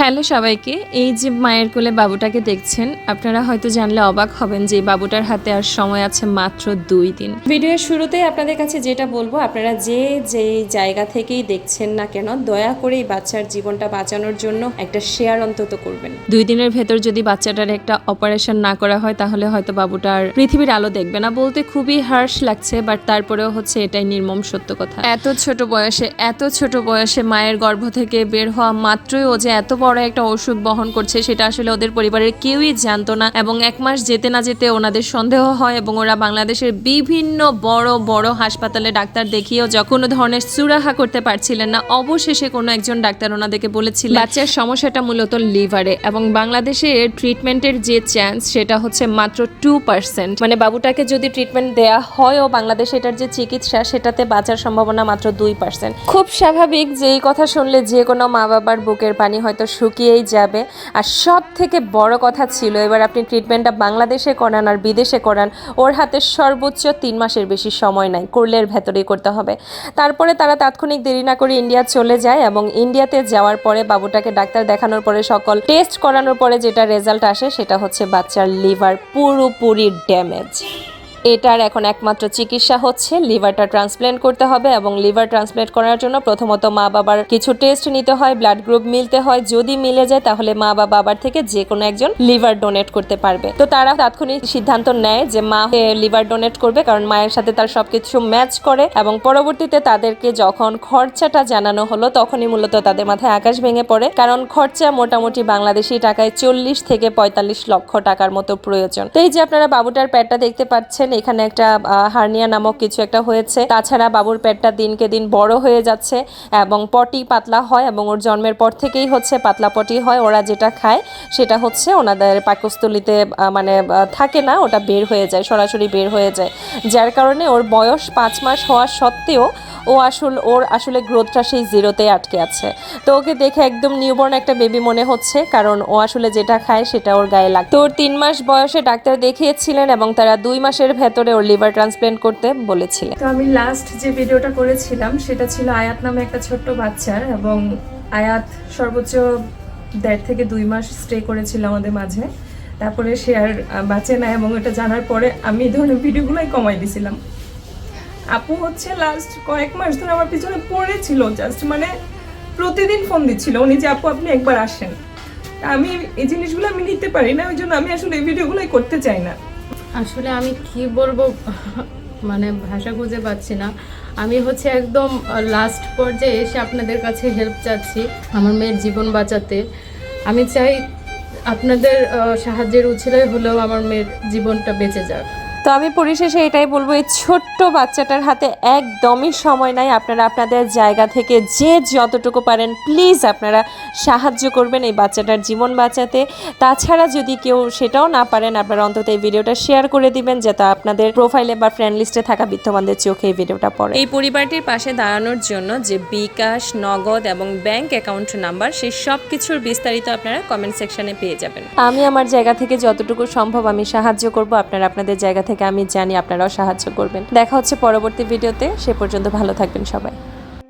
Hello সবাইকে, এই যে মায়ের কোলে বাবুটাকে দেখছেন, আপনারা হয়তো জানলে অবাক হবেন যে বাবুটার হাতে আর সময় আছে মাত্র দুই দিন। ভিডিওর শুরুতেই আপনাদের কাছে যেটা বলব, আপনারা যে যে জায়গা থেকেই দেখছেন না কেন, দয়া করে এই বাচ্চার জীবনটা বাঁচানোর জন্য একটা শেয়ার অন্তত করবেন। দুই দিনের ভেতর যদি বাচ্চাটার একটা অপারেশন না করা হয়, তাহলে হয়তো বাবুটার পৃথিবীর আলো দেখবে না। বলতে খুবই হার্শ লাগছে বাট তারপরেও হচ্ছে এটাই নির্মম সত্য কথা। এত ছোট বয়সে, এত ছোট বয়সে মায়ের গর্ভ থেকে বের হওয়া মাত্রই ও যে এত বড় একটা অসুখ বহন করছে, সেটা আসলে ওদের পরিবারের কেউই জানতো না এবং এক মাস যেতে না যেতে ওনাদের সন্দেহ হয় এবং ওরা বাংলাদেশের বিভিন্ন বড় বড় হাসপাতালে ডাক্তার দেখিয়েও যখন কোনো ধরনের সুরাহা করতে পারছিলেন না, অবশেষে কোনো একজন ডাক্তার ওনাদেরকে বলেছিলেন, বাচ্চার সমস্যাটা মূলত লিভারে এবং বাংলাদেশে ট্রিটমেন্টের যে চান্স সেটা হচ্ছে মাত্র টু পার্সেন্ট মানে বাবুটাকে যদি ট্রিটমেন্ট দেয়া হয়ও বাংলাদেশে এটার যে চিকিৎসা, সেটাতে বাঁচার সম্ভাবনা মাত্র দুই পার্সেন্ট খুব স্বাভাবিক যে এই কথা শুনলে যে কোনো মা বাবার বুকের পানি হয়তো শুকিয়েই যাবে। আর সব থেকে বড় কথা ছিল, এবার আপনি ট্রিটমেন্টটা বাংলাদেশে করান আর বিদেশে করান, ওর হাতে সর্বোচ্চ তিন মাসের বেশি সময় নাই করলের ভেতরেই করতে হবে। তারপরে তারা তাৎক্ষণিক দেরি না করে ইন্ডিয়া চলে যায় এবং ইন্ডিয়াতে যাওয়ার পরে বাবুটাকে ডাক্তার দেখানোর পরে সকল টেস্ট করানোর পরে যেটা রেজাল্ট আসে সেটা হচ্ছে বাচ্চার লিভার পুরোপুরি ড্যামেজ এটার এখন একমাত্র চিকিৎসা হচ্ছে, লিভারটা ট্রান্সপ্ল্যান্ট করতে হবে এবং লিভার ট্রান্সপ্ল্যান্ট করার জন্য প্রথমত মা বাবার কিছু টেস্ট নিতে হয়, ব্লাড গ্রুপ মিলতে হয়, যদি মিলে যায় তাহলে মা বা বাবার থেকে যে কোনো একজন লিভার ডোনেট করতে পারবে। তো তারা তাৎক্ষণিক সিদ্ধান্ত নেয় যে মা লিভার ডোনেট করবে কারণ মায়ের সাথে তার সবকিছু ম্যাচ করে এবং পরবর্তীতে তাদেরকে যখন খরচাটা জানানো হলো তখনই মূলত তাদের মাথায় আকাশ ভেঙে পড়ে। কারণ খরচা মোটামুটি বাংলাদেশি টাকায় চল্লিশ থেকে পঁয়তাল্লিশ লক্ষ টাকার মতো প্রয়োজন। তো এই যে আপনারা বাবুটার প্যাটটা দেখতে পাচ্ছেন এখানে একটা হার্নিয়া নামক কিছু একটা হয়েছে। তাছাড়া বাবুর পেটটা দিনকে দিন বড় হয়ে যাচ্ছে এবং পটি পাতলা হয় এবং ওর জন্মের পর থেকেই হচ্ছে পাতলা পটি হয়। ওরা যেটা খায় সেটা হচ্ছে ওনাদের পাকস্থলিতে মানে থাকে না, ওটা বের হয়ে যায়, সরাসরি বের হয়ে যায়। যার কারণে ওর বয়স পাঁচ মাস হওয়া সত্ত্বেও ও আসল, ওর আসলে গ্রোথটা সেই জিরোতে আটকে আছে। তো ওকে দেখে একদম নিউবর্ন একটা বেবি মনে হচ্ছে, কারণ ও আসলে যেটা খায় সেটা ওর গায়ে লাগে তো ওর তিন মাস বয়সে ডাক্তার দেখিয়েছিলেন এবং তারা দুই মাসের ভেতরে ওর লিভার ট্রান্সপ্ল্যান্ট করতে বলেছিলেন। তো আমি লাস্ট যে ভিডিওটা করেছিলাম, সেটা ছিল আয়াত নামে একটা ছোট্ট বাচ্চার এবং আয়াত সর্বোচ্চ দেড় থেকে দুই মাস স্টে করেছিল আমাদের মাঝে। তারপরে সে আর বাঁচে না এবং এটা জানার পরে আমি এই ধরনের ভিডিওগুলোই কমাই দিছিলাম। আপু হচ্ছে লাস্ট কয়েক মাস ধরে আমার পিছনে পড়েছিল জাস্ট মানে প্রতিদিন ফোন দিচ্ছিল। উনি যে, আপু, আপনি একবার আসেন। আমি এই জিনিসগুলো আমি নিতে পারি না, ওই জন্য আমি আসলে এই ভিডিওগুলোই করতে চাই না। আসলে আমি কি বলব? মানে ভাষা খুঁজে পাচ্ছি না। আমি হচ্ছে একদম লাস্ট পর্যায়ে এসে আপনাদের কাছে হেল্প চাচ্ছি আমার মেয়ের জীবন বাঁচাতে। আমি চাই আপনাদের সাহায্যের উছিলে হলেও আমার মেয়ের জীবনটা বেঁচে যাক। তো আমি পরিশেষে এটাই বলব এই ছোট্ট বাচ্চাটার হাতে একদমই সময় নাই। আপনারা আপনাদের জায়গা থেকে যে যতটুকু পারেন প্লিজ আপনারা সাহায্য করবেন এই বাচ্চাটার জীবন বাঁচাতে। তাছাড়া যদি কেউ সেটাও না পারেন আপনারা অন্তত এই ভিডিওটা শেয়ার করে দিবেন যাতে আপনাদের প্রোফাইলে বা ফ্রেন্ড লিস্টে থাকা বিত্তমানদের চোখে এই ভিডিওটা পড়ে। এই পরিবারটির পাশে দাঁড়ানোর জন্য যে বিকাশ নগদ এবং ব্যাংক অ্যাকাউন্ট নাম্বার সেই সব কিছুর বিস্তারিত আপনারা কমেন্ট সেকশনে পেয়ে যাবেন। আমি আমার জায়গা থেকে যতটুকু সম্ভব আমি সাহায্য করব আপনারা আপনাদের জায়গা থেকে আমি জানি আপনারাও সাহায্য করবেন। দেখা হচ্ছে পরবর্তী ভিডিওতে। সে পর্যন্ত ভালো থাকবেন সবাই।